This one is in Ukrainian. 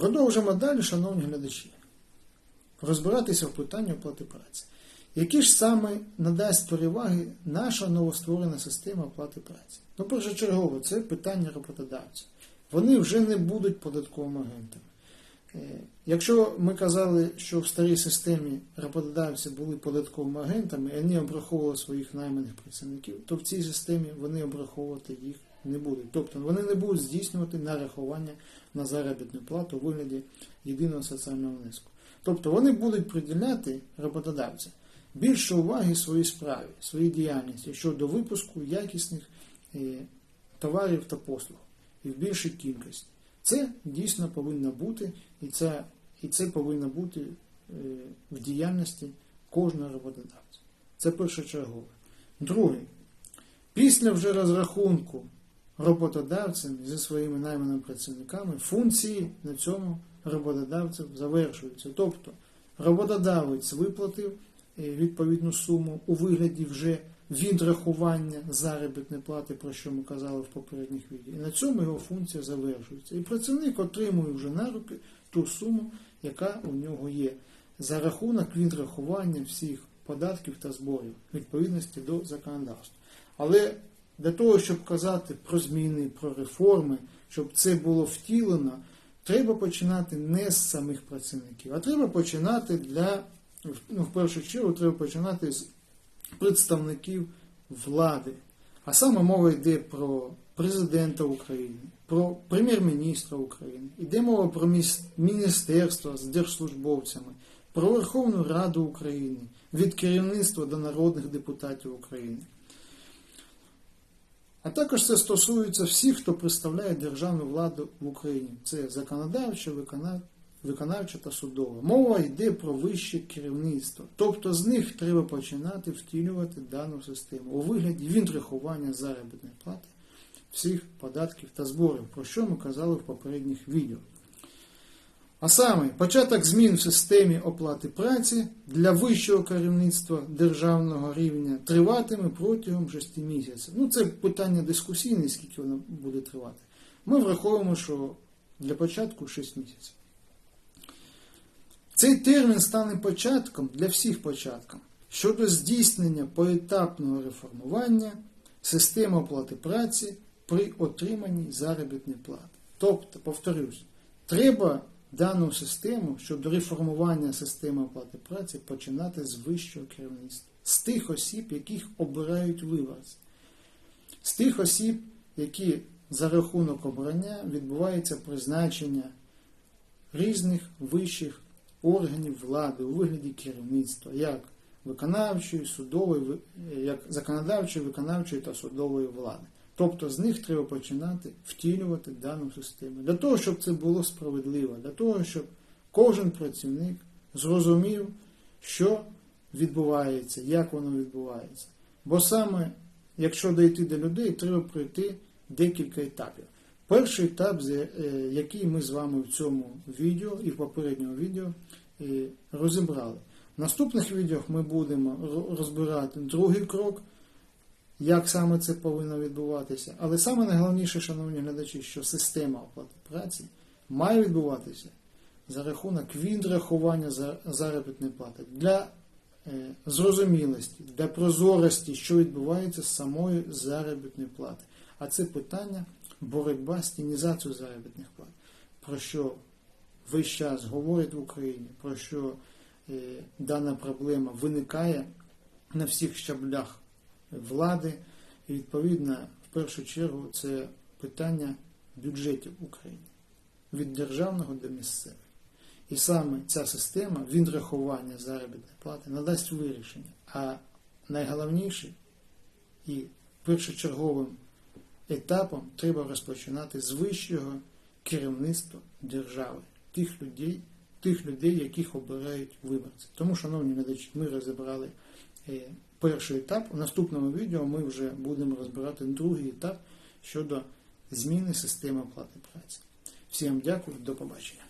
Продовжимо далі, шановні глядачі, розбиратися в питанні оплати праці. Які ж саме надасть переваги наша новостворена система оплати праці? Ну, першочергово, це питання роботодавця. Вони вже не будуть податковими агентами. Е, Якщо ми казали, що в старій системі роботодавці були податковими агентами, і вони обраховували своїх найманих працівників, то в цій системі вони обраховувати їх не будуть. Тобто вони не будуть здійснювати нарахування на заробітну плату у вигляді єдиного соціального внеску. Тобто вони будуть приділяти роботодавцям більше уваги своїй справі, своїй діяльності щодо випуску якісних е, товарів та послуг і в більшій кількості. Це дійсно повинно бути, і це, і це повинно бути е, в діяльності кожного роботодавця. Це першочергове. Друге, після вже розрахунку роботодавцем зі своїми найманими працівниками функції на цьому роботодавців завершуються. Тобто роботодавець виплатив е, відповідну суму у вигляді вже відрахування заробітної плати, про що ми казали в попередніх відео. І на цьому його функція завершується. І працівник отримує вже на руки ту суму, яка у нього є, за рахунок відрахування всіх податків та зборів відповідності до законодавства. Але для того, щоб казати про зміни, про реформи, щоб це було втілено, треба починати не з самих працівників, а треба починати для, ну, в першу чергу, треба починати з представників влади. А саме мова йде про президента України, про прем'єр-міністра України, йде мова про міністерства з держслужбовцями, про Верховну Раду України, від керівництва до народних депутатів України. А також це стосується всіх, хто представляє державну владу в Україні. Це законодавча, викона- виконавча та судова. Мова йде про вище керівництво. Тобто з них треба починати втілювати дану систему у вигляді відрахування заробітної плати всіх податків та зборів, про що ми казали в попередніх відео. А саме початок змін в системі оплати праці для вищого керівництва державного рівня триватиме протягом 6 місяців. Ну, це питання дискусійне, скільки воно буде тривати. Ми враховуємо, що для початку 6 місяців. Цей термін стане початком для всіх початком щодо здійснення поетапного реформування системи оплати праці при отриманні заробітної плати. Тобто, повторюсь, треба дану систему щодо реформування системи оплати праці починати з вищого керівництва, з тих осіб, яких обирають виборці, з тих осіб, які за рахунок обрання відбувається призначення різних вищих органів влади у вигляді керівництва, як виконавчої, судової, як законодавчої, виконавчої та судової влади. Тобто з них треба починати втілювати дану систему. Для того, щоб це було справедливо, для того, щоб кожен працівник зрозумів, що відбувається, як воно відбувається. Бо саме, якщо дійти до людей, треба пройти декілька етапів. Перший етап, е, який ми з вами в цьому відео і в попередньому відео е, розібрали. В наступних відео ми будемо розбирати другий крок, як саме це повинно відбуватися. Але саме найголовніше, шановні глядачі, що система оплати праці має відбуватися за рахунок відрахування за- заробітної плати для е, зрозумілості, для прозорості, що відбувається з самою заробітної плати. А це питання боротьба з тінізацією заробітних плат, про що весь час говорять в Україні, про що е, дана проблема виникає на всіх щаблях влади. І відповідно, в першу чергу, це питання бюджетів України від державного до місцевих. І саме ця система відрахування заробітної плати надасть вирішення. А найголовніше і першочерговим етапом треба розпочинати з вищого керівництва держави, тих людей, тих людей, яких обирають виборці. Тому, шановні глядачі, ми розібрали е, перший етап. У наступному відео ми вже будемо розбирати другий етап щодо зміни системи оплати праці. Всім дякую, до побачення.